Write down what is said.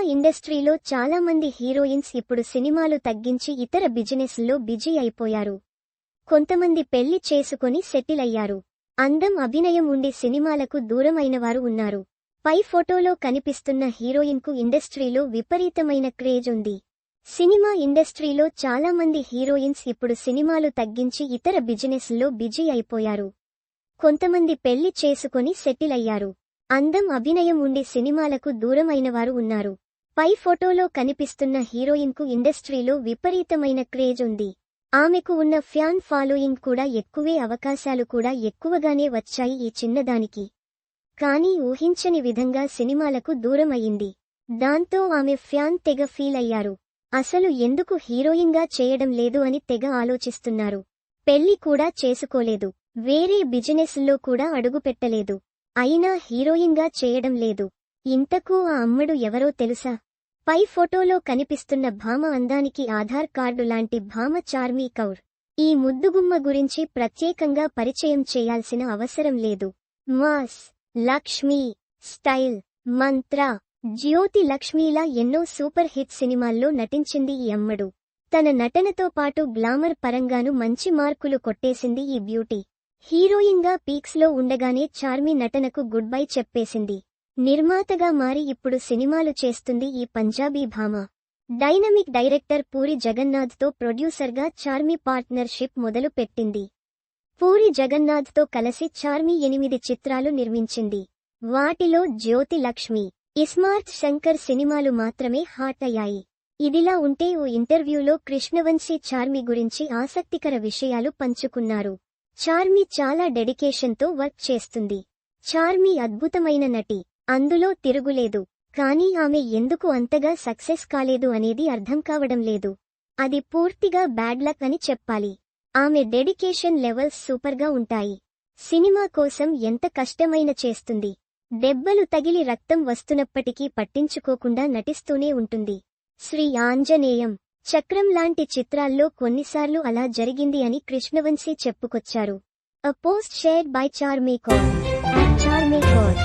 ఇండస్ట్రీలో చాలా మంది హీరోయిన్స్ ఇప్పుడు సినిమాలు తగ్గించి ఇతర బిజినెస్ల్లో బిజీ అయిపోయారు. కొంతమంది పెళ్ళి చేసుకుని సెటిల్ అయ్యారు. అందం అభినయం ఉండి సినిమాలకు దూరమైనవారు ఉన్నారు. పై ఫోటోలో కనిపిస్తున్న హీరోయిన్కు ఇండస్ట్రీలో విపరీతమైన క్రేజ్ ఉంది. సినిమా ఇండస్ట్రీలో చాలా మంది హీరోయిన్స్ ఇప్పుడు సినిమాలు తగ్గించి ఇతర బిజినెస్ల్లో బిజీ అయిపోయారు. కొంతమంది పెళ్ళి చేసుకుని సెటిల్ అయ్యారు. అందం అభినయం ఉండి సినిమాలకు దూరమైనవారు ఉన్నారు. పై ఫోటోలో కనిపిస్తున్న హీరోయిన్కు ఇండస్ట్రీలో విపరీతమైన క్రేజ్ ఉంది. ఆమెకు ఉన్న ఫ్యాన్ ఫాలోయింగ్ కూడా ఎక్కువే అవకాశాలు కూడా ఎక్కువగానే వచ్చాయి ఈ చిన్నదానికి. కానీ ఊహించని విధంగా సినిమాలకు దూరం అయింది దాంతో ఆమె ఫ్యాన్ తెగ ఫీల్ అయ్యారు. అసలు ఎందుకు హీరోయిన్గా చేయడం లేదు అని తెగ ఆలోచిస్తున్నారు. పెళ్ళి కూడా చేసుకోలేదు. వేరే బిజినెస్లో కూడా అడుగుపెట్టలేదు అయినా హీరోయిన్గా చేయడం లేదు. ఇంతకు ఆ అమ్మడు ఎవరో తెలుసా? పై ఫోటోలో కనిపిస్తున్న భామ అందానికి ఆధార్ కార్డు లాంటి భామ చార్మీ కౌర్. ఈ ముద్దుగుమ్మ గురించి ప్రత్యేకంగా పరిచయం చేయాల్సిన అవసరం లేదు. మాస్ లక్ష్మి స్టైల్ మంత్ర జ్యోతి లక్ష్మీలా ఎన్నో సూపర్ హిట్ సినిమాల్లో నటించింది ఈ అమ్మడు. తన నటనతో పాటు గ్లామర్ పరంగాను మంచి మార్కులు కొట్టేసింది ఈ బ్యూటీ. హీరోయిన్గా పీక్స్లో ఉండగానే చార్మి నటనకు గుడ్ బై చెప్పేసింది. నిర్మాతగా మారి ఇప్పుడు సినిమాలు చేస్తుంది ఈ పంజాబీ భామ. డైనమిక్ డైరెక్టర్ పూరి జగన్నాథ్తో ప్రొడ్యూసర్గా చార్మి పార్ట్నర్షిప్ మొదలు పెట్టింది పూరి జగన్నాథ్తో కలిసి చార్మి ఎనిమిది చిత్రాలు నిర్మించింది. వాటిలో జ్యోతి లక్ష్మి ఇస్మార్ట్ శంకర్ సినిమాలు మాత్రమే హాట్ అయ్యాయి. ఇదిలా ఉంటే ఓ ఇంటర్వ్యూలో కృష్ణవంశీ చార్మి గురించి ఆసక్తికర విషయాలు పంచుకున్నారు. చార్మి చాలా డెడికేషన్తో వర్క్ చేస్తుంది. చార్మి అద్భుతమైన నటి. అందులో తిరుగులేదు. కానీ ఆమె ఎందుకు అంతగా సక్సెస్ కాలేదు అనేది అర్థం కావడం లేదు. అది పూర్తిగా బ్యాడ్ లక్ అని చెప్పాలి. ఆమె డెడికేషన్ లెవెల్స్ సూపర్గా ఉంటాయి. సినిమా కోసం ఎంత కష్టమైన చేస్తుంది. దెబ్బలు తగిలి రక్తం వస్తున్నప్పటికీ పట్టించుకోకుండా నటిస్తూనే ఉంటుంది. శ్రీ ఆంజనేయం. చక్రం లాంటి చిత్రాల్లో కొన్నిసార్లు అలా జరిగింది అని కృష్ణవంశీ చెప్పుకొచ్చారు. A post shared by Charmmekaur Charmmekaur